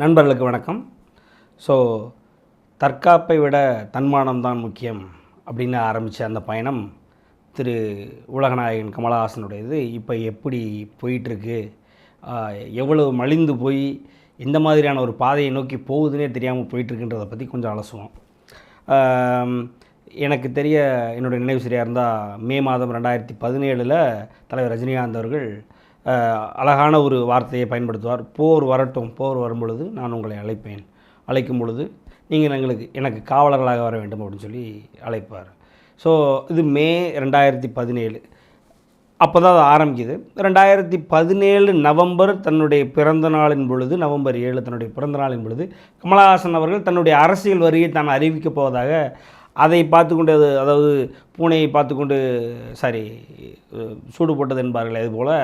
நண்பர்களுக்கு வணக்கம். ஸோ தற்காப்பை விட தன்மானம் தான் முக்கியம் அப்படின்னு ஆரம்பித்த அந்த பயணம் திரு உலகநாயகன் கமலஹாசனுடையது. இப்போ எப்படி போயிட்டுருக்கு? எவ்வளவு மலிந்து போய் எந்த மாதிரியான ஒரு பாதையை நோக்கி போகுதுன்னே தெரியாமல் போயிட்டுருக்குன்றதை பற்றி கொஞ்சம் அலசுவோம் எனக்கு தெரிய என்னுடைய நினைவு சரியாக இருந்தால் மே மாதம் ரெண்டாயிரத்தி பதினேழில் தலைவர் ரஜினிகாந்த் அவர்கள் அழகான ஒரு வார்த்தையை பயன்படுத்துவார். போர் வரட்டும் போர் வரும் பொழுது நான் உங்களை அழைப்பேன். அழைக்கும் பொழுது நீங்கள் எங்களுக்கு எனக்கு காவலர்களாக வர வேண்டும் அப்படின்னு சொல்லி அழைப்பார். ஸோ இது மே ரெண்டாயிரத்தி பதினேழு. அப்போ தான் அது ஆரம்பிக்குது. ரெண்டாயிரத்தி பதினேழு நவம்பர் தன்னுடைய பிறந்த நாளின் பொழுது நவம்பர் ஏழு தன்னுடைய பிறந்த நாளின் பொழுது கமலஹாசன் அவர்கள் தன்னுடைய அரசியல் வரியை தான் அறிவிக்கப் போவதாக அதை பார்த்து கொண்டு அது அதாவது பூனையை பார்த்து கொண்டு சாரி சூடு போட்டது என்பார்கள் அது போல்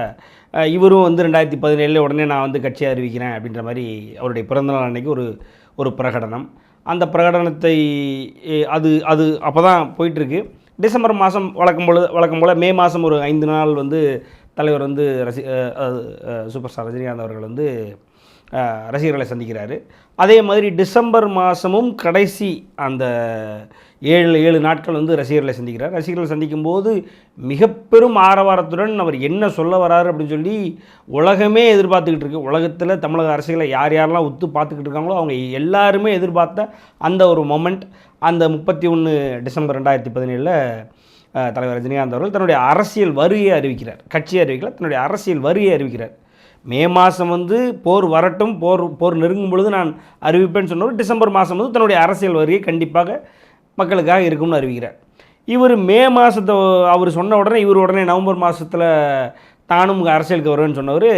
இவரும் வந்து ரெண்டாயிரத்தி பதினேழில் உடனே நான் வந்து கட்சியை அறிவிக்கிறேன் அப்படின்ற மாதிரி அவருடைய பிறந்தநாள் அன்னைக்கு ஒரு ஒரு பிரகடனம். அந்த பிரகடனத்தை அது அது அப்போ தான் போயிட்டுருக்கு. டிசம்பர் மாதம் வழக்கம் போல வழக்கம் போல் மே மாதம் ஒரு ஐந்து நாள் வந்து தலைவர் வந்து ரசி சூப்பர் ஸ்டார் ரஜினிகாந்த் அவர்கள் வந்து ரசிகர்களை சந்திக்கிறாரு. அதே மாதிரி டிசம்பர் மாதமும் கடைசி அந்த ஏழு ஏழு நாட்கள் வந்து ரசிகர்களை சந்திக்கிறார். ரசிகர்களை சந்திக்கும்போது மிக பெரும் ஆரவாரத்துடன் அவர் என்ன சொல்ல வராரு அப்படின்னு சொல்லி உலகமே எதிர்பார்த்துக்கிட்டு இருக்கு. உலகத்தில் தமிழக அரசியலை யார் யாரெல்லாம் ஒத்து பார்த்துக்கிட்டு இருக்காங்களோ அவங்க எல்லாருமே எதிர்பார்த்த அந்த ஒரு மொமெண்ட் அந்த முப்பத்தி ஒன்று டிசம்பர் ரெண்டாயிரத்தி பதினேழில் தலைவர் ரஜினிகாந்த் அவர்கள் தன்னுடைய அரசியல் வருகையை அறிவிக்கிறார். கட்சி அறிவிக்கல தன்னுடைய அரசியல் வருகையை அறிவிக்கிறார். மே மாதம் வந்து போர் வரட்டும் போர் போர் நெருங்கும் பொழுது நான் அறிவிப்பேன்னு சொன்னவர் டிசம்பர் மாதம் வந்து தன்னுடைய அரசியல் வருகை கண்டிப்பாக மக்களுக்காக இருக்கும்னு அறிவிக்கிறார். இவர் மே மாதத்தை அவர் சொன்ன உடனே இவர் உடனே நவம்பர் மாதத்தில் தானும் அரசியலுக்கு வருவேன்னு சொன்னவர்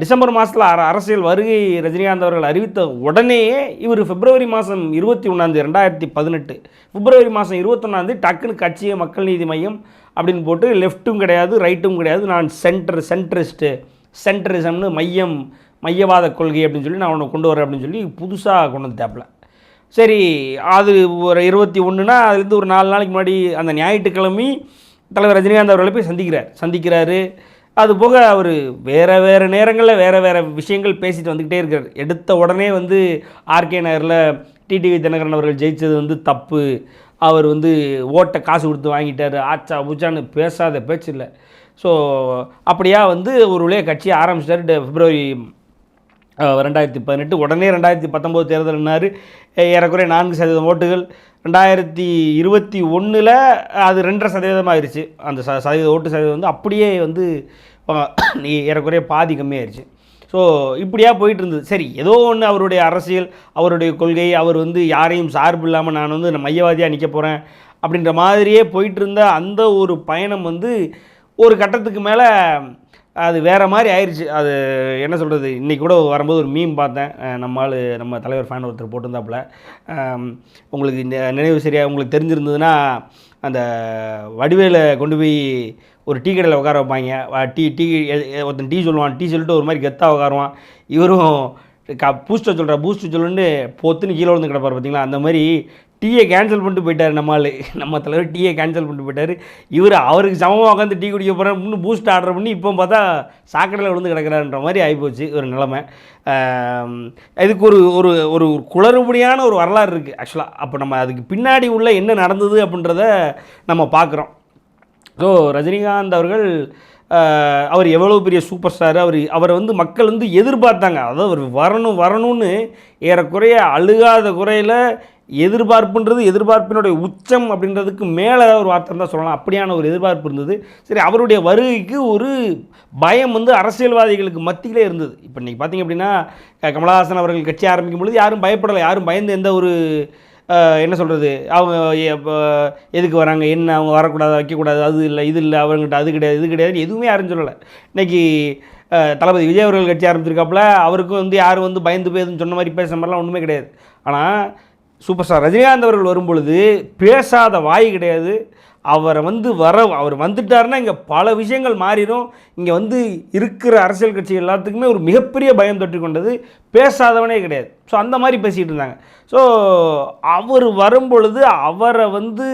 டிசம்பர் மாதத்தில் அர அரசியல் வருகை ரஜினிகாந்த் அவர்கள் அறிவித்த உடனேயே இவர் பிப்ரவரி மாதம் இருபத்தி ஒன்றாந்தேதி ரெண்டாயிரத்தி பதினெட்டு பிப்ரவரி மாதம் இருபத்தொன்னாந்தேதி டக்குன்னு கட்சியை மக்கள் நீதி மையம் அப்படின்னு போட்டு லெஃப்ட்டும் கிடையாது ரைட்டும் கிடையாது நான் சென்டர் சென்ட்ரிஸ்ட்டு சென்ட்ரிசம்னு மையம் மையவாத கொள்கை அப்படின்னு சொல்லி நான் உன்னை கொண்டு வரேன் அப்படின்னு சொல்லி புதுசாக கொண்டு வந்துட்டாப்புல. சரி அது ஒரு இருபத்தி ஒன்றுனா அதுலேருந்து ஒரு நாலு நாளைக்கு முன்னாடி அந்த ஞாயிற்றுக்கிழமை தலைவர் ரஜினிகாந்த் அவர்களை போய் சந்திக்கிறார். சந்திக்கிறாரு. அது போக அவர் வேறு வேறு நேரங்களில் வேறு வேறு விஷயங்கள் பேசிட்டு வந்துக்கிட்டே இருக்கார். எடுத்த உடனே வந்து ஆர்கே நகரில் டிடிவி தினகரன் அவர்கள் ஜெயித்தது வந்து தப்பு. அவர் வந்து ஓட்டை காசு கொடுத்து வாங்கிட்டார். ஆச்சா பூச்சான்னு பேசாத பேச்சு இல்லை. ஸோ அப்படியா வந்து ஒரு வழியாக கட்சியை ஆரம்பிச்சிட்டாரு பிப்ரவரி ரெண்டாயிரத்தி பதினெட்டு. உடனே ரெண்டாயிரத்தி பத்தொம்போது தேர்தல்னாரு ஏறக்குறைய நான்கு சதவீதம் ஓட்டுகள். ரெண்டாயிரத்தி இருபத்தி ஒன்றில் அது ரெண்டரை சதவீதம் ஆயிடுச்சு அந்த ச சதவீத ஓட்டு சதவீதம் வந்து அப்படியே வந்து ஏறக்குறைய பாதி கம்மியாயிருச்சு. ஸோ இப்படியா போயிட்டு இருந்தது சரி ஏதோ ஒன்று அவருடைய அரசியல் அவருடைய கொள்கை அவர் வந்து யாரையும் சார்பு இல்லாமல் நான் வந்து நான் மையவாதியாக நிற்க போகிறேன் அப்படின்ற மாதிரியே போயிட்டு இருந்த அந்த ஒரு பயணம் வந்து ஒரு கட்டத்துக்கு மேலே அது வேறு மாதிரி ஆயிடுச்சு அது என்ன சொல்கிறது இன்றைக்கி கூட வரும்போது ஒரு மீம் பார்த்தேன். நம்ம ஆள் நம்ம தலைவர் ஃபேன் ஒருத்தர் போட்டிருந்தாப்புல. உங்களுக்கு இந்த நினைவு சரியாக உங்களுக்கு தெரிஞ்சிருந்ததுன்னா அந்த வடிவேலை கொண்டு போய் ஒரு டீ கடையில் உட்கார வைப்பாங்க. டீ டீ ஒருத்தன் டீ சொல்லுவான். டீ சொல்லிட்டு ஒரு மாதிரி கெத்தாக உட்காருவான். இவரும் க பூஸ்டர் சொல்கிற பூஸ்டர் சொல்லுன்னு பொத்துன்னு கீழே விழுந்து கிடப்பார் பார்த்தீங்களா அந்த மாதிரி டீயை கேன்சல் பண்ணிட்டு போயிட்டார் நம்ம நம்ம தலைவர் டீயை கேன்சல் பண்ணிட்டு போயிட்டார். இவர் அவருக்கு சமமாக உட்காந்து டீ குடிக்க போகிறேன் இன்னும் பூஸ்ட் ஆர்டர் பண்ணி இப்போ பார்த்தா சாக்கடையில் விழுந்து கிடக்கிறான்ற மாதிரி ஆகிப்போச்சு ஒரு நிலமை. இதுக்கு ஒரு ஒரு ஒரு குளறுபடியான ஒரு வரலாறு இருக்குது ஆக்சுவலாக அப்போ நம்ம அதுக்கு பின்னாடி உள்ள என்ன நடந்தது அப்படின்றத நம்ம பார்க்குறோம். ஸோ ரஜினிகாந்த் அவர்கள் அவர் எவ்வளோ பெரிய சூப்பர் ஸ்டார் அவர் அவரை வந்து மக்கள் வந்து எதிர்பார்த்தாங்க. அதாவது அவர் வரணும் வரணும்னு ஏறக்குறைய அழுகாத குறையில் எதிர்பார்ப்புன்றது எதிர்பார்ப்பினுடைய உச்சம் அப்படின்றதுக்கு மேலே ஒரு வார்த்தை தான் சொல்லலாம். அப்படியான ஒரு எதிர்பார்ப்பு இருந்தது. சரி அவருடைய வருகைக்கு ஒரு பயம் வந்து அரசியல்வாதிகளுக்கு மத்தியிலே இருந்தது. இப்போ இன்றைக்கி பார்த்தீங்க அப்படின்னா கமலஹாசன் அவர்கள் கட்சி ஆரம்பிக்கும் பொழுது யாரும் பயப்படலை. யாரும் பயந்து எந்த ஒரு என்ன சொல்கிறது அவங்க எதுக்கு வராங்க என்ன அவங்க வரக்கூடாது வைக்கக்கூடாது அது இல்லை இது இல்லை அவங்ககிட்ட அது கிடையாது இது கிடையாதுன்னு எதுவுமே யாரும் சொல்லலை. இன்னைக்கு தளபதி விஜய் அவர்கள் கட்சி ஆரம்பிச்சிருக்காப்புல அவருக்கும் வந்து யாரும் வந்து பயந்து போயதுன்னு சொன்ன மாதிரி பேசுகிற மாதிரிலாம் ஒன்றுமே கிடையாது. ஆனால் சூப்பர் ஸ்டார் ரஜினிகாந்த் அவர்கள் வரும்பொழுது பேசாத வாய் கிடையாது. அவரை வந்து வர அவர் வந்துட்டார்னா இங்கே பல விஷயங்கள் மாறிடும். இங்கே வந்து இருக்கிற அரசியல் கட்சி எல்லாத்துக்குமே ஒரு மிகப்பெரிய பயம் தொற்றி கொண்டது பேசாதவனே கிடையாது. ஸோ அந்த மாதிரி பேசிகிட்டு இருந்தாங்க. ஸோ அவர் வரும்பொழுது அவரை வந்து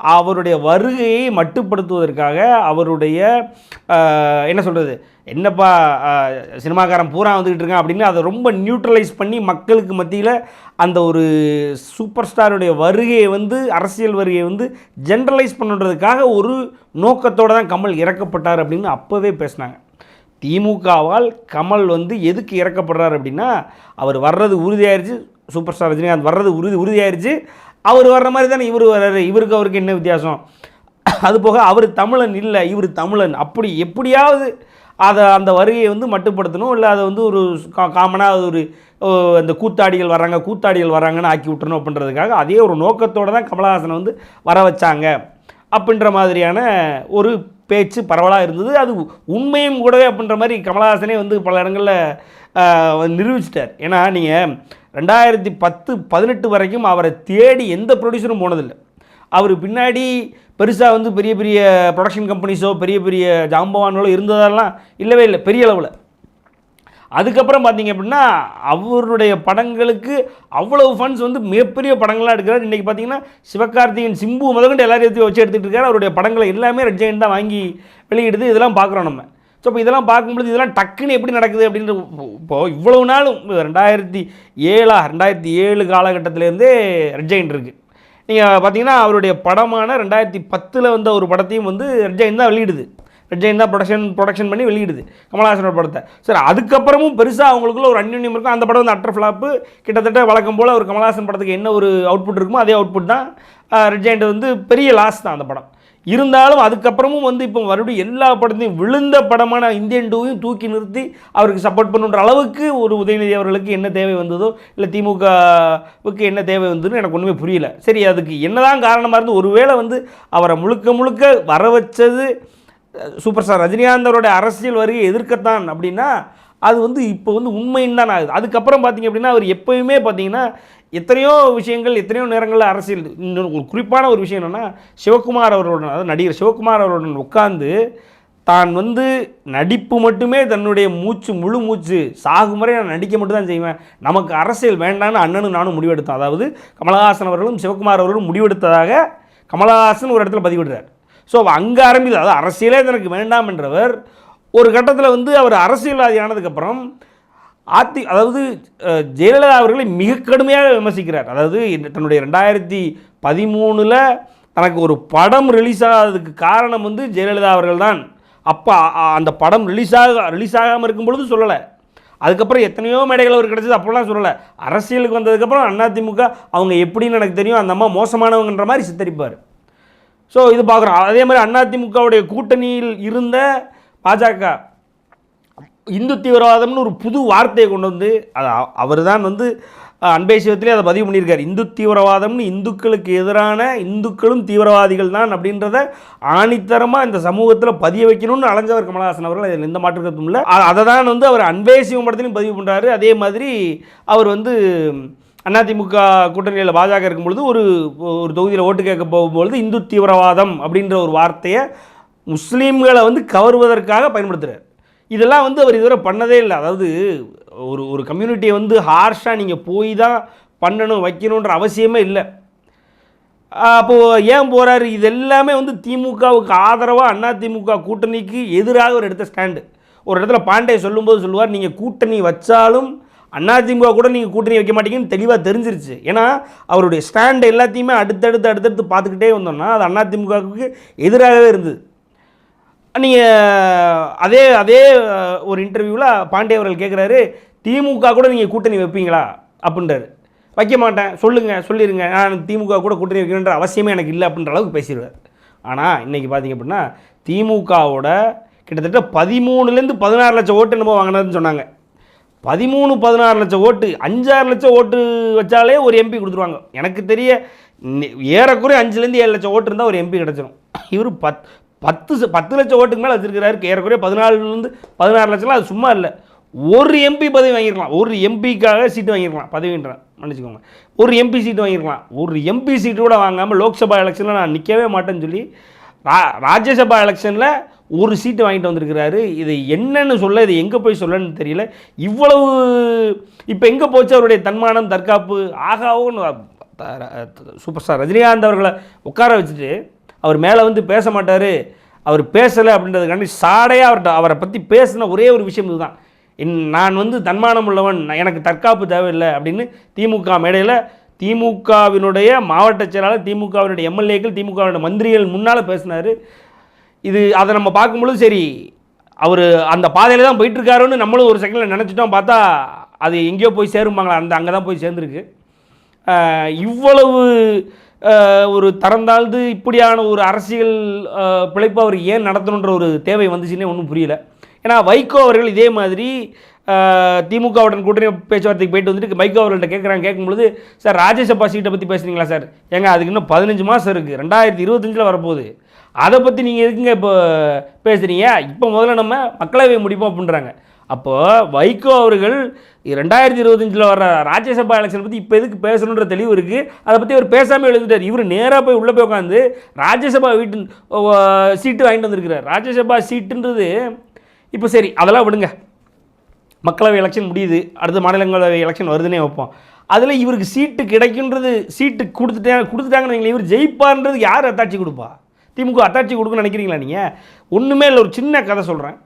அவருடைய வருகையை மட்டுப்படுத்துவதற்காக அவருடைய என்ன சொல்கிறது என்னப்பா சினிமாக்காரன் பூரா வந்துக்கிட்டு இருக்கான் அப்படின்னு அதை ரொம்ப நியூட்ரலைஸ் பண்ணி மக்களுக்கு மத்தியில் அந்த ஒரு சூப்பர் ஸ்டாருடைய வருகையை வந்து அரசியல் வருகையை வந்து ஜென்ரலைஸ் பண்ணுறதுக்காக ஒரு நோக்கத்தோடு தான் கமல் இறக்கப்பட்டார் அப்படின்னு அப்போவே பேசினாங்க. திமுகவால் கமல் வந்து எதுக்கு இறக்கப்படுறார் அப்படின்னா அவர் வர்றது உறுதியாயிருச்சு சூப்பர் ஸ்டார் ரஜினிகாந்த் வர்றது உறுதி உறுதியாயிருச்சு அவர் வர்ற மாதிரி தானே இவர் வர்றாரு இவருக்கு அவருக்கு என்ன வித்தியாசம்? அது போக அவர் தமிழன் இல்லை இவர் தமிழன். அப்படி எப்படியாவது அதை அந்த வருகையை வந்து மட்டுப்படுத்தணும் இல்லை அதை வந்து ஒரு கா காமனாக ஒரு அந்த கூத்தாடிகள் வர்றாங்க கூத்தாடிகள் வர்றாங்கன்னு ஆக்கி விட்டுறணும் அப்படின்றதுக்காக அதே ஒரு நோக்கத்தோடு தான் கமலஹாசனை வந்து வர வச்சாங்க அப்படின்ற மாதிரியான ஒரு பேச்சு பரவலாக இருந்தது. அது உண்மையும் கூடவே அப்படின்ற மாதிரி கமலஹாசனே வந்து பல இடங்களில் நிரூபிச்சிட்டார். ஏன்னா நீங்கள் ரெண்டாயிரத்தி பத்து பதினெட்டு வரைக்கும் அவரை தேடி எந்த ப்ரொடியூசரும் போனதில்லை. அவர் பின்னாடி பெருசாக வந்து பெரிய பெரிய ப்ரொடக்ஷன் கம்பெனிஸோ பெரிய பெரிய ஜாம்பவான்களோ இருந்ததெல்லாம் இல்லவே இல்லை பெரிய அளவில். அதுக்கப்புறம் பார்த்தீங்க அப்படின்னா அவருடைய படங்களுக்கு அவ்வளவு ஃபண்ட்ஸ் வந்து மிகப்பெரிய படங்களாக எடுக்கிறார். இன்றைக்கி பார்த்தீங்கன்னா சிவகார்த்திகன் சிம்பு முதல்கொண்டு எல்லாரையும் வச்சு எடுத்துகிட்டு இருக்காரு. அவருடைய படங்களை எல்லாமே ரெட் ஜெயின் தான் வாங்கி வெளியிடுது. இதெல்லாம் பார்க்குறோம் நம்ம. ஸோ இப்போ இதெல்லாம் பார்க்கும்பொழுது இதெல்லாம் டக்குன்னு எப்படி நடக்குது அப்படின்ற இப்போது இவ்வளவு நாளும் ரெண்டாயிரத்தி ஏழா ரெண்டாயிரத்தி ஏழு காலகட்டத்திலேருந்தே ரெட் ஜெயின் இருக்குது நீங்கள் பார்த்தீங்கன்னா அவருடைய படமான ரெண்டாயிரத்தி பத்தில் வந்த ஒரு படத்தையும் வந்து ரெட் ஜெயின் தான் வெளியிடுது. ரெட் ஜெயின் தான் ப்ரொடக்ஷன் ப்ரொடக்ஷன் பண்ணி வெளியிடுது. கமலஹாசனோட படத்தை. சரி அதுக்கப்புறமும் பெருசாக அவங்களுக்குள்ள ஒரு அந்யுன்யம் இருக்கும். அந்த படம் வந்து அட்டர் ஃப்ளாப்பு கிட்டத்தட்ட வழக்கம் போல் ஒரு கமலஹாசன் படத்துக்கு என்ன ஒரு அவுட்புட் இருக்குமோ அதே அவுட்புட் தான் ரெட் வந்து பெரிய லாஸ் தான் அந்த படம். இருந்தாலும் அதுக்கப்புறமும் வந்து இப்போ மறுபடியும் எல்லா படத்தையும் விழுந்த படமான இந்தியன் டூவையும் தூக்கி நிறுத்தி அவருக்கு சப்போர்ட் பண்ணுன்ற அளவுக்கு ஒரு உதயநிதி அவர்களுக்கு என்ன தேவை வந்ததோ இல்லை திமுகவுக்கு என்ன தேவை வந்ததுன்னு எனக்கு ஒன்றுமே புரியல. சரி அதுக்கு என்னதான் காரணமாக இருந்து ஒருவேளை வந்து அவரை முழுக்க முழுக்க வர வச்சது சூப்பர் ஸ்டார் ரஜினிகாந்த் அவருடைய அரசியல் வருகை எதிர்க்கத்தான் அப்படின்னா அது வந்து இப்போ வந்து உண்மைன்னு தான் ஆகுது. அதுக்கப்புறம் பார்த்தீங்க அப்படின்னா அவர் எப்போயுமே பார்த்தீங்கன்னா எத்தனையோ விஷயங்கள் எத்தனையோ நேரங்களில் அரசியல் இன்னொரு ஒரு குறிப்பான ஒரு விஷயம் என்னென்னா சிவகுமார் அவர்களுடன் அதாவது நடிகர் சிவகுமார் அவர்களுடன் உட்கார்ந்து தான் வந்து நடிப்பு மட்டுமே தன்னுடைய மூச்சு முழு மூச்சு சாகும் வரை நான் நடிக்க மட்டும் தான் செய்வேன். நமக்கு அரசியல் வேண்டான்னு அண்ணனும் நானும் முடிவெடுத்தோம். அதாவது கமலஹாசன் அவர்களும் சிவகுமார் அவர்களும் முடிவெடுத்ததாக கமலஹாசன் ஒரு இடத்துல பதிவிடுறார். ஸோ அங்கே ஆரம்பித்து அதாவது அரசியலே தனக்கு வேண்டாம் என்றவர் ஒரு கட்டத்தில் வந்து அவர் அரசியல்வாதி ஆனதுக்கப்புறம் ஆத்தி அதாவது ஜெயலலிதா அவர்களை மிக கடுமையாக விமர்சிக்கிறார். அதாவது தன்னுடைய ரெண்டாயிரத்தி பதிமூணில் தனக்கு ஒரு படம் ரிலீஸ் ஆகாததுக்கு காரணம் வந்து ஜெயலலிதா அவர்கள் தான் அப்போ அந்த படம் ரிலீஸ் ஆக ரிலீஸ் ஆகாமல் இருக்கும் பொழுது சொல்லலை. அதுக்கப்புறம் எத்தனையோ மேடைகள் அவர் கிடச்சது அப்போல்லாம் சொல்லலை. அரசியலுக்கு வந்ததுக்கப்புறம் அதிமுக அவங்க எப்படின்னு எனக்கு தெரியும் அந்த அம்மா மோசமானவங்கன்ற மாதிரி சித்தரிப்பார். ஸோ இது பார்க்குறோம். அதே மாதிரி அதிமுகவுடைய கூட்டணியில் இருந்த பாஜக இந்து தீவிரவாதம்னு ஒரு புது வார்த்தையை கொண்டு வந்து அது அவர் தான் வந்து அன்பை சிவத்திலே அதை பதிவு பண்ணியிருக்கார். இந்து தீவிரவாதம்னு இந்துக்களுக்கு எதிரான இந்துக்களும் தீவிரவாதிகள் தான் அப்படின்றத ஆணித்தரமாக இந்த சமூகத்தில் பதிய வைக்கணும்னு அலைஞ்சவர் கமலஹாசன் அவர்கள். அதில் எந்த மாற்று இல்லை. அதை தான் வந்து அவர் அன்பே சிவம் படத்திலையும் பதிவு பண்ணுறாரு அதே மாதிரி அவர் வந்து அதிமுக கூட்டணியில் பாஜக இருக்கும்பொழுது ஒரு ஒரு தொகுதியில் ஓட்டு கேட்க போகும்பொழுது இந்து தீவிரவாதம் அப்படின்ற ஒரு வார்த்தையை முஸ்லீம்களை வந்து கவருவதற்காக பயன்படுத்துகிறார் இதெல்லாம் வந்து அவர் இதுவரை பண்ணதே இல்லை. அதாவது ஒரு ஒரு கம்யூனிட்டியை வந்து ஹார்ஷாக நீங்கள் போய் தான் பண்ணணும் வைக்கணுன்ற அவசியமே இல்லை. அப்போது ஏன் போகிறாரு இது எல்லாமே வந்து திமுகவுக்கு ஆதரவாக அதிமுக கூட்டணிக்கு எதிராக ஒரு எடுத்த ஸ்டாண்டு. ஒரு இடத்துல பாண்டே சொல்லும்போது சொல்லுவார் நீங்கள் கூட்டணி வச்சாலும் அதிமுக கூட நீங்கள் கூட்டணி வைக்க மாட்டீங்கன்னு தெளிவாக தெரிஞ்சிருச்சு. ஏன்னா அவருடைய ஸ்டாண்டு எல்லாத்தையுமே அடுத்தடுத்து அடுத்தடுத்து பார்த்துக்கிட்டே வந்தோம்னா அது அதிமுகவுக்கு எதிராகவே இருந்தது. நீங்கள் அதே அதே ஒரு இன்டர்வியூவில் பாண்டே அவர்கள் கேட்குறாரு திமுக கூட நீங்கள் கூட்டணி வைப்பீங்களா? அப்படின்றாரு. வைக்க மாட்டேன். சொல்லுங்கள் சொல்லிடுங்க நான் திமுக கூட கூட்டணி வைக்கணுன்ற அவசியமே எனக்கு இல்லை. அப்படின்ற அளவுக்கு பேசிடுவார். ஆனால் இன்றைக்கி பார்த்தீங்க அப்படின்னா திமுகவோட கிட்டத்தட்ட பதிமூணுலேருந்து பதினாறு லட்சம் ஓட்டு என்னமோ வாங்கினதுன்னு சொன்னாங்க. பதிமூணு பதினாறு லட்சம் ஓட்டு அஞ்சாறு லட்சம் ஓட்டு வச்சாலே ஒரு எம்பி கொடுத்துருவாங்க. எனக்கு தெரிய ஏறக்குறைய அஞ்சுலேருந்து ஏழு லட்சம் ஓட்டு இருந்தால் ஒரு எம்பி கிடச்சிரும். இவர் பத் பத்து ச- பத்து லட்சம் ஓட்டுக்கு மேலே வச்சிருக்கிறாரு. ஏறக்குறைய பதினாலுலேருந்து பதினாறு லட்சம்லாம் அது சும்மா இல்லை. ஒரு எம்பி பதவி வாங்கியிருக்கலாம் ஒரு எம்பிக்காக சீட்டு வாங்கியிருக்கலாம் பதவின்றேன். மன்னிச்சுக்கோங்க. ஒரு எம்பி சீட்டு வாங்கியிருக்கலாம் ஒரு எம்பி சீட்டு கூட வாங்காமல் லோக்சபா எலெக்ஷனில் நான் நிற்கவே மாட்டேன்னு சொல்லி ரா ராஜ்யசபா எலெக்ஷனில் ஒரு சீட்டு வாங்கிட்டு வந்திருக்கிறாரு. இது என்னன்னு சொல்ல இது எங்கே போய் சொல்லன்னு தெரியல. இவ்வளவு இப்போ எங்கே போச்சு அவருடைய தன்மானம் தற்காப்பு? ஆகாவோன்னு சூப்பர் ஸ்டார் ரஜினிகாந்த் அவர்களை உட்கார வச்சுட்டு அவர் மேலே வந்து பேச மாட்டார். அவர் பேசலை அப்படின்றதுக்காண்டி சாடையாக அவர்கிட்ட அவரை பற்றி பேசின ஒரே ஒரு விஷயம் இதுதான். என் நான் வந்து தன்மானம் உள்ளவன் எனக்கு தற்காப்பு தேவையில்லை அப்படின்னு திமுக மேடையில் திமுகவினுடைய மாவட்ட செயலாளர் திமுகவினுடைய எம்எல்ஏக்கள் திமுகவினுடைய மந்திரிகள் முன்னால் பேசினார். இது அதை நம்ம பார்க்கும்பொழுது சரி அவர் அந்த பாதையில் தான் போயிட்டுருக்காருன்னு நம்மளும் ஒரு செகண்டில் நினச்சிட்டோம். பார்த்தா அது எங்கேயோ போய் சேரும்பாங்களா? அந்த அங்கே தான் போய் சேர்ந்துருக்கு. இவ்வளவு ஒரு தரந்தாழ்ந்து இப்படியான ஒரு அரசியல் பிழைப்பு அவர் ஏன் நடத்தணுன்ற ஒரு தேவை வந்துச்சுன்னே ஒன்றும் புரியல. ஏன்னா வைகோ அவர்கள் இதே மாதிரி திமுகவுடன் கூட்டணி பேச்சுவார்த்தைக்கு போயிட்டு வந்துட்டு மைக்கோ அவர்கள்ட்ட கேட்குறாங்க கேட்கும்பொழுது சார் ராஜ்யசபா சீட்டை பற்றி பேசுனீங்களா சார்? ஏங்க அதுக்கு இன்னும் பதினஞ்சு மாதம் இருக்குது ரெண்டாயிரத்தி இருபத்தஞ்சில் வரப்போகுது. அதை பற்றி நீங்கள் எதுக்குங்க இப்போ பேசுகிறீங்க இப்போ முதல்ல நம்ம மக்களவை முடிப்போம் அப்படின்றாங்க. அப்போது வைகோ அவர்கள் ரெண்டாயிரத்தி இருபத்தஞ்சில் வர ராஜ்யசபா எலெக்ஷன் பற்றி இப்போ எதுக்கு பேசணுன்ற தெளிவு இருக்குது அதை பற்றி அவர் பேசாமல் எழுதிட்டார் இவர் நேராக போய் உள்ளே போய் உட்காந்து ராஜ்யசபா வீட்டு சீட்டு வாங்கிட்டு வந்திருக்கிறார். ராஜ்யசபா சீட்டுன்றது இப்போ சரி அதெல்லாம் விடுங்க. மக்களவை எலெக்ஷன் முடியுது அடுத்த மாநிலங்களவை எலெக்ஷன் வருதுன்னே வைப்போம். அதில் இவருக்கு சீட்டு கிடைக்குன்றது சீட்டு கொடுத்துட்டேன் கொடுத்துட்டாங்கன்னு இவர் ஜெயிப்பார்ன்றது யார் அத்தாட்சி கொடுப்பா? திமுக அத்தாட்சி கொடுக்குன்னு நினைக்கிறீங்களா நீங்கள் ஒன்றுமே இல்லை ஒரு சின்ன கதை சொல்கிறேன்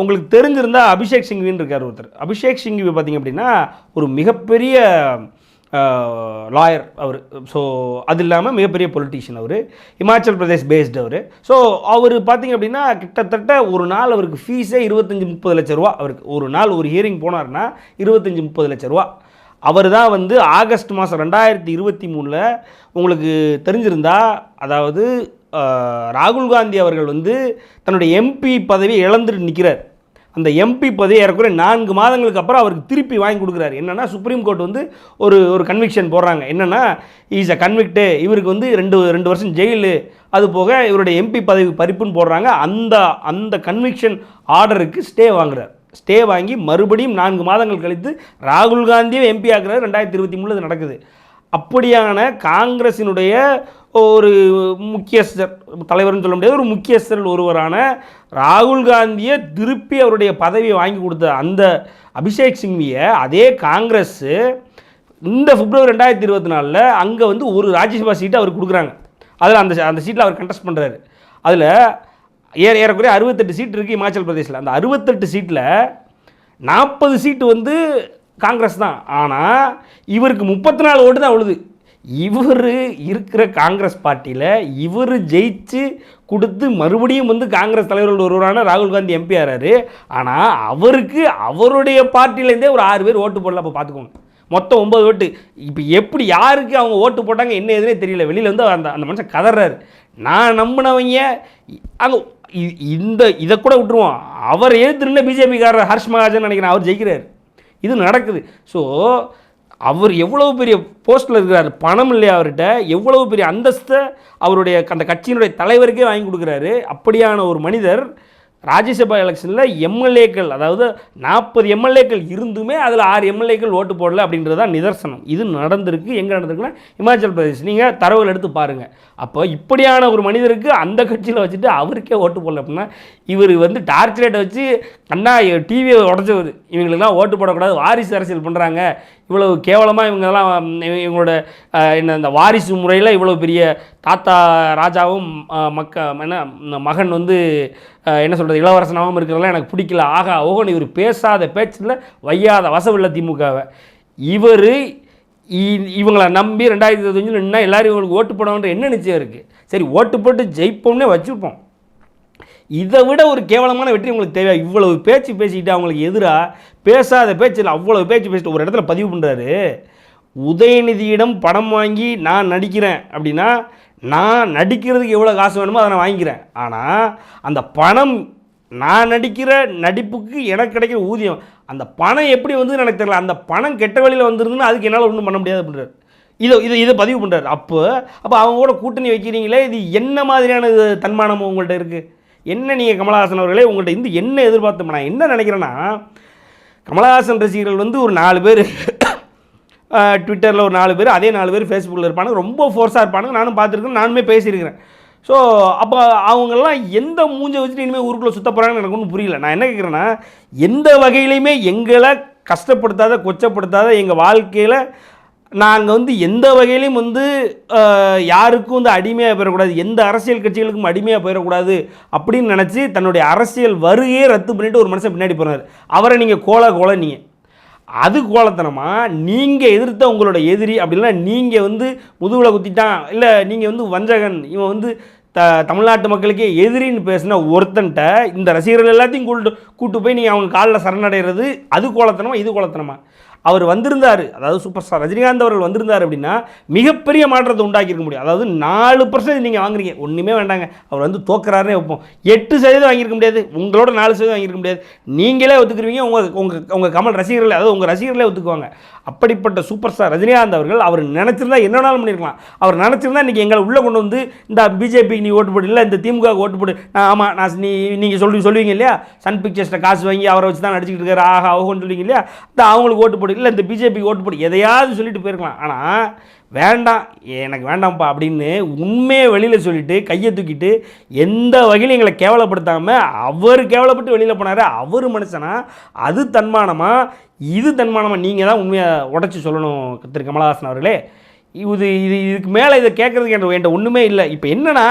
உங்களுக்கு தெரிஞ்சிருந்தா அபிஷேக் சிங்வின்னு இருக்கார் ஒருத்தர். அபிஷேக் சிங்வி பார்த்தீங்க அப்படின்னா ஒரு மிகப்பெரிய லாயர் அவர். ஸோ அது இல்லாமல் மிகப்பெரிய பொலிட்டீஷியன் அவர். இமாச்சல் பிரதேஷ் பேஸ்டு அவர். ஸோ அவர் பார்த்தீங்க அப்படின்னா கிட்டத்தட்ட ஒரு நாள் அவருக்கு ஃபீஸே இருபத்தஞ்சி முப்பது லட்ச ரூபா. அவருக்கு ஒரு நாள் ஒரு ஹியரிங் போனார்னா இருபத்தஞ்சி முப்பது லட்ச ரூபா. அவர் தான் வந்து ஆகஸ்ட் மாதம் ரெண்டாயிரத்தி இருபத்தி மூணில் உங்களுக்கு தெரிஞ்சிருந்தா அதாவது ராகுல் காந்தி அவர்கள் வந்து தன்னுடைய எம்பி பதவியை இழந்துட்டு நிற்கிறார் அந்த எம்பி பதவி ஏறக்குறைய நான்கு மாதங்களுக்கு அப்புறம் அவருக்கு திருப்பி வாங்கி கொடுக்குறாரு. என்னென்னா சுப்ரீம் கோர்ட் வந்து ஒரு ஒரு கன்விக்ஷன் போடுறாங்க. என்னென்னா இஸ் அ கன்விக்டு இவருக்கு வந்து ரெண்டு ரெண்டு வருஷம் ஜெயிலு. அது போக இவருடைய எம்பி பதவி பறிப்புன்னு போடுறாங்க. அந்த அந்த கன்விக்ஷன் ஆர்டருக்கு ஸ்டே வாங்குறார். ஸ்டே வாங்கி மறுபடியும் நான்கு மாதங்கள் கழித்து ராகுல் காந்தியும் எம்பி ஆகிறார் ரெண்டாயிரத்தி இருபத்தி மூணில் நடக்குது. அப்படியான காங்கிரசினுடைய ஒரு முக்கியஸ்தர் தலைவர்னு சொல்ல முடியாது ஒரு முக்கியஸ்தரில் ஒருவரான ராகுல் காந்தியை திருப்பி அவருடைய பதவியை வாங்கி கொடுத்த அந்த அபிஷேக் சிங்வியை அதே காங்கிரஸ்ஸு இந்த பிப்ரவரி ரெண்டாயிரத்தி இருபத்தி நாலில் அங்கே வந்து ஒரு ராஜ்யசபா சீட்டை அவர் கொடுக்குறாங்க. அதில் அந்த அந்த சீட்டில் அவர் கண்டெஸ்ட் பண்ணுறாரு அதில் ஏற ஏறக்குறைய அறுபத்தெட்டு சீட் இருக்குது இமாச்சல் பிரதேசில் அந்த அறுபத்தெட்டு சீட்டில் நாற்பது சீட்டு வந்து காங்கிரஸ் தான். ஆனால் இவருக்கு முப்பத்தி நாலு ஓட்டு தான் உழுது இவர் இருக்கிற காங்கிரஸ் பார்ட்டியில் இவர் ஜெயிச்சு கொடுத்து மறுபடியும் வந்து காங்கிரஸ் தலைவர்கள் ஒருவரான ராகுல் காந்தி எம்பி ஆறாரு. ஆனால் அவருக்கு அவருடைய பார்ட்டிலேருந்தே ஒரு ஆறு பேர் ஓட்டு போடல அப்போ பார்த்துக்கோங்க மொத்தம் ஒம்பது ஓட்டு. இப்போ எப்படி யாருக்கு அவங்க ஓட்டு போட்டாங்க என்ன எதுனே தெரியல. வெளியில் வந்து அந்த அந்த மனுஷன் கதறாரு. நான் நம்பினவங்க அங்கே இந்த இதை கூட விட்டுருவோம். அவர் எழுத்துருந்த பிஜேபிக்காரர் ஹர்ஷ் மகாஜன் நினைக்கிறேன் அவர் ஜெயிக்கிறார். இது நடக்குது. ஸோ அவர் எவ்வளவு பெரிய போஸ்ட்டில் இருக்கிறார்? பணம் இல்லையா அவர்கிட்ட? எவ்வளவு பெரிய அந்தஸ்தை அவருடைய அந்த கட்சியினுடைய தலைவருக்கே வாங்கி கொடுக்குறாரு. அப்படியான ஒரு மனிதர் ராஜ்யசபா எலெக்ஷனில் எம்எல்ஏக்கள் அதாவது நாற்பது எம்எல்ஏக்கள் இருந்துமே அதில் ஆறு எம்எல்ஏக்கள் ஓட்டு போடல அப்படின்றது தான் நிதர்சனம். இது நடந்திருக்கு. எங்கே நடந்திருக்குன்னா இமாச்சல் பிரதேஷ். நீங்கள் தரவுகள் எடுத்து பாருங்கள் அப்போ இப்படியான ஒரு மனிதருக்கு அந்த கட்சியில் வச்சுட்டு அவருக்கே ஓட்டு போடல அப்படின்னா இவர் வந்து டார்ச்சரேட்டை வச்சு அண்ணா டிவியை உடச்சவர். இவங்களுக்கெல்லாம் ஓட்டு போடக்கூடாது. வாரிசு அரசியல் பண்ணுறாங்க இவ்வளவு கேவலமாக இவங்கெல்லாம் இவங்களோட என்ன இந்த வாரிசு முறையில் இவ்வளோ பெரிய தாத்தா ராஜாவும் மக்க என்ன மகன் வந்து என்ன சொல்கிறது இளவரசனாகவும் இருக்கிறதெல்லாம் எனக்கு பிடிக்கல. ஆகா ஓகன் இவர் பேசாத பேச்சில் வையாத வசவில்லை திமுகவை. இவர் இவங்களை நம்பி ரெண்டாயிரத்தி இருபத்தஞ்சு நின்னா எல்லோரும் இவங்களுக்கு ஓட்டு போடணுன்ற என்ன நிச்சயம் இருக்குது சரி ஓட்டு போட்டு ஜெயிப்போம்னே வச்சுருப்போம். இதை விட ஒரு கேவலமான வெற்றி உங்களுக்கு தேவை இவ்வளவு பேச்சு பேசிக்கிட்டு அவங்களுக்கு எதிராக பேசாத பேச்சில் அவ்வளவு பேச்சு பேசிட்டு ஒரு இடத்துல பதிவு பண்ணுறாரு உதயநிதியிடம் படம் வாங்கி நான் நடிக்கிறேன் அப்படின்னா நான் நடிக்கிறதுக்கு எவ்வளோ காசு வேணுமோ அதை நான் வாங்கிக்கிறேன். ஆனால் அந்த பணம் நான் நடிக்கிற நடிப்புக்கு எனக்கு கிடைக்கிற ஊதியம் அந்த பணம் எப்படி வந்து எனக்கு தெரியல. அந்த பணம் கெட்ட வழியில் வந்துருந்துன்னு அதுக்கு என்னால் ஒன்றும் பண்ண முடியாது அப்படின்றார். இதை இதை இதை பதிவு பண்ணுறாரு அப்போ அப்போ அவங்க கூட கூட்டணி வைக்கிறீங்களே இது என்ன மாதிரியான இது தன்மானம் உங்கள்கிட்ட இருக்குது என்ன நீங்கள் கமலஹாசன் அவர்களே உங்கள்கிட்ட இருந்து என்ன எதிர்பார்த்தோம் நான் என்ன நினைக்கிறேன்னா கமலஹாசன் ரசிகர்கள் வந்து ஒரு நாலு பேர் ட்விட்டரில் ஒரு நாலு பேர் அதே நாலு பேர் ஃபேஸ்புக்கில் இருப்பானுங்க ரொம்ப ஃபோர்ஸாக இருப்பானுங்க. நானும் பார்த்துருக்கேன். நானுமே பேசியிருக்கிறேன். ஸோ அப்போ அவங்கெல்லாம் எந்த மூஞ்சை வச்சுட்டு இனிமேல் ஊருக்குள்ளே சுத்த போகிறாங்கன்னு எனக்கு ஒன்றும் புரியல. நான் என்ன கேட்குறேன்னா எந்த வகையிலையுமே எங்களை கஷ்டப்படுத்தாத கொச்சப்படுத்தாத எங்கள் வாழ்க்கையில் நாங்கள் வந்து எந்த வகையிலையும் வந்து யாருக்கும் வந்து அடிமையாக போயிடக்கூடாது. எந்த அரசியல் கட்சிகளுக்கும் அடிமையாக போயிடக்கூடாது அப்படின்னு நினச்சி தன்னுடைய அரசியல் வருகையே ரத்து பண்ணிவிட்டு ஒரு மனுஷன் பின்னாடி போனார் அவரை நீங்கள் கோல கோல நீங்கள் அது கோலத்தனமாக நீங்கள் எதிர்த்த உங்களோட எதிரி அப்படின்னா நீங்கள் வந்து முதுகில் குத்திட்டான் இல்லை நீங்கள் வந்து வஞ்சகன் இவன் வந்து த தமிழ்நாட்டு மக்களுக்கே எதிரின்னு பேசின ஒருத்தன்ட்ட இந்த ரசிகர்கள் எல்லாத்தையும் கூட்டு கூட்டு போய் நீங்கள் அவங்க காலில் சரணடைகிறது அது கோலத்தனமா? இது கோலத்தனமா? அவர் வந்திருந்தார். அதாவது சூப்பர் ஸ்டார் ரஜினிகாந்த் அவர்கள் வந்திருந்தார் அப்படின்னா மிகப்பெரிய மாற்றத்தை உண்டாக்கியிருக்க முடியும். அதாவது நாலு பர்சன்ட் நீங்கள் வாங்குறீங்க. ஒன்றுமே வேண்டாங்க. அவர் வந்து தோக்குறாருனே வைப்போம். எட்டு சதவீதம் வாங்கியிருக்க முடியாது. உங்களோட நாலு சதவீதம் வாங்கியிருக்க முடியாது. நீங்களே ஒத்துக்குருவீங்க. உங்கள் உங்கள் உங்கள் கமல் ரசிகர்கள் அதாவது உங்கள் ரசிகர்களே ஒத்துக்குவாங்க. அப்படிப்பட்ட சூப்பர் ஸ்டார் ரஜினிகாந்த் அவர்கள் அவர் நினச்சிருந்தா என்ன வேணாலும் பண்ணியிருக்கலாம் அவர் நினச்சிருந்தா இன்றைக்கி எங்களை உள்ளே கொண்டு வந்து இந்த பிஜேபிக்கு நீ ஓட்டு போடு இல்லை இந்த திமுக ஓட்டு போடு. நான் ஆமாம் நான் நீ நீங்கள் சொல்லி சொல்லுவீங்க இல்லையா? சன் பிக்சர்ஸில் காசு வாங்கி அவரை வச்சு தான் நடிச்சுக்கிட்டு இருக்காரு. ஆஹா ஓஹோன்னு சொல்லுவீங்க இல்லையா? இந்த அவங்களுக்கு ஓட்டு போடு இல்லை இந்த பிஜேபிக்கு ஓட்டு போடு. எதையாவது சொல்லிட்டு போயிருக்கலாம். ஆனால் வேண்டாம். எனக்கு வேண்டாம்ப்பா அப்படின்னு உண்மையை வெளியில் சொல்லிட்டு கையை தூக்கிட்டு எந்த வகையில் எங்களை கேவலப்படுத்தாமல் அவர் கேவலப்பட்டு வெளியில் போனார் அவர் மனுஷனா அது தன்மானமாக இது தன்மானமாக நீங்கள் தான் உண்மையை உடச்சி சொல்லணும் திரு கமலஹாசன் அவர்களே. இது இது இதுக்கு மேலே இதை கேட்குறதுக்கு என்கிட்ட என்கிட்ட ஒன்றுமே இல்லை. இப்போ என்னென்னா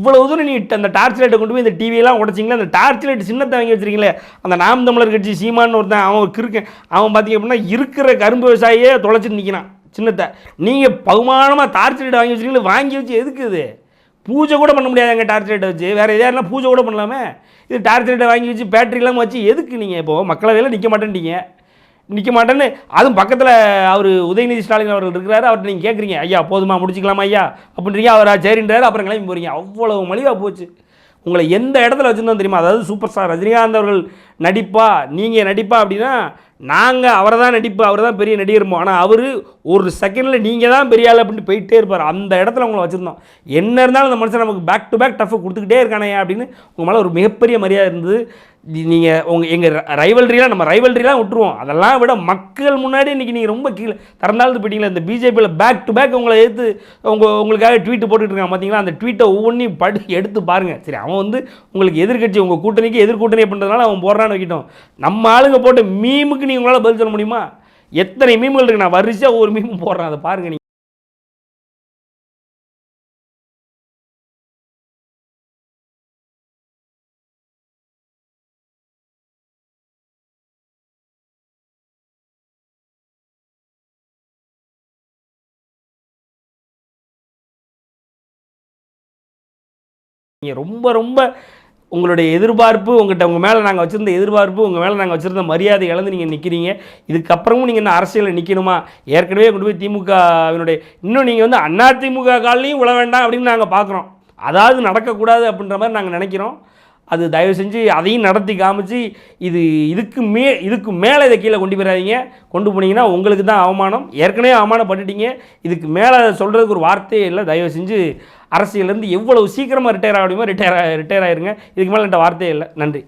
இவ்வளோ தூரம் நீ அந்த டார்ச் லைட்டை கொண்டு போய் இந்த டிவியெல்லாம் உடச்சிங்களே? அந்த டார்ச் லைட் சின்னத்தை வாங்கி வச்சிருக்கீங்களே அந்த நாம் தமிழர் கட்சி சீமான்னு ஒருத்தன் அவன் ஒரு கிறுக்கன் அவன் பார்த்தீங்க அப்படின்னா இருக்கிற கரும்பு விவசாயியே தொலைச்சிட்டு நிற்கிறான் சின்னத்தை. நீங்கள் பகுமானமாக டார்ச் லைட் வாங்கி வச்சிருக்கீங்களே வாங்கி வச்சு எதுக்கு இது? பூஜை கூட பண்ண முடியாதுங்க டார்ச் லைட்டை வச்சு. வேறு எதாவது பூஜை கூட பண்ணலாமே. இது டார்ச் லைட்டை வாங்கி வச்சு பேட்டரி இல்லாமல் வச்சு எதுக்கு நீங்கள் இப்போது மக்களவையில் நிற்க மாட்டேன்ட்டீங்க. நிற்க மாட்டேன்னு அதுவும் பக்கத்தில் அவர் உதயநிதி ஸ்டாலின் அவர்கள் இருக்கிறாரு அவர்கிட்ட நீங்கள் கேட்குறீங்க ஐயா போதுமா முடிச்சிக்கலாமா ஐயா? அப்படின்றீங்க அவர் சரின்றாரு அப்புறம் கிளம்பி போகிறீங்க அவ்வளோ மலிவாக போச்சு. உங்களை எந்த இடத்துல வச்சுருந்தோம் தெரியுமா? அதாவது சூப்பர் ஸ்டார் ரஜினிகாந்த் அவர்கள் நடிப்பா நீங்கள் நடிப்பா அப்படின்னா நாங்கள் அவரை தான் நடிப்பு அவர் தான் பெரிய நடிகர்மோ ஆனால் அவர் ஒரு செகண்டில் நீங்கள் தான் பெரிய ஆள் அப்படின்ட்டு போயிட்டே இருப்பார். அந்த இடத்துல உங்களை வச்சுருந்தோம். என்ன இருந்தாலும் அந்த மனுஷன் நமக்கு பேக் டு பேக் டஃப் கொடுத்துக்கிட்டே இருக்கானே அப்படின்னு உங்கள் மேலே ஒரு மிகப்பெரிய மரியாதை இருந்தது. நீங்கள் உங்கள் எங்கள் ரைவல்ரிலாம் நம்ம ரைவல்ரிலாம் விட்டுருவோம். அதெல்லாம் விட மக்கள் முன்னாடி இன்றைக்கி நீங்கள் ரொம்ப கீழே திறந்தாழ்ந்து போயிட்டீங்களா இந்த பிஜேபியில் பேக் டு பேக் உங்களை எடுத்து உங்கள் உங்களுக்காக ட்வீட்டு போட்டுட்டு இருக்கான் பார்த்தீங்களா அந்த ட்வீட்டை ஒவ்வொன்றையும் படி எடுத்து பாருங்கள் சரி அவன் வந்து உங்களுக்கு எதிர்கட்சி உங்கள் கூட்டணிக்கு எதிர்கூட்டணி பண்ணுறதுனால அவன் போடுறான்னு நம்ம ஆளுங்க போட்டு மீமுக்கு நீங்கள் உங்களால் பதில் சொல்ல முடியுமா? எத்தனை மீம்கள் இருக்கு? நான் வரிசையாக ஒரு மீம் போடுறேன். அதை பாருங்கள் நீங்கள் நீங்கள் ரொம்ப ரொம்ப உங்களுடைய எதிர்பார்ப்பு உங்கள்கிட்ட உங்கள் மேலே நாங்கள் வச்சுருந்த எதிர்பார்ப்பு உங்கள் மேலே நாங்கள் வச்சுருந்த மரியாதை இழந்து நீங்கள் நிற்கிறீங்க இதுக்கப்புறமும் நீங்கள் இன்னும் அரசியலில் நிற்கணுமா ஏற்கனவே கொண்டு போய் திமுகவினுடைய இன்னும் நீங்கள் வந்து அண்ணா திமுக காலையும் விழ வேண்டாம் அப்படின்னு நாங்கள் பார்க்குறோம் அதாவது நடக்கக்கூடாது அப்படின்ற மாதிரி நாங்கள் நினைக்கிறோம். அது தயவு செஞ்சு அதையும் நடத்தி காமிச்சு இது இதுக்கு மே இதுக்கு மேலே இதை கீழே கொண்டு போயிடாதீங்க. கொண்டு போனீங்கன்னா உங்களுக்கு தான் அவமானம். ஏற்கனவே அவமானப்பட்டுட்டீங்க. இதுக்கு மேலே சொல்கிறதுக்கு ஒரு வார்த்தையே இல்லை. தயவு செஞ்சு அரசியலேருந்து எவ்வளவு சீக்கிரமாக ரிட்டையர் ஆக முடியுமோ ரிட்டையர் ரிட்டையர் ஆயிருங்க. இதுக்கு மேலே என்கிட்ட வார்த்தையே இல்லை. நன்றி.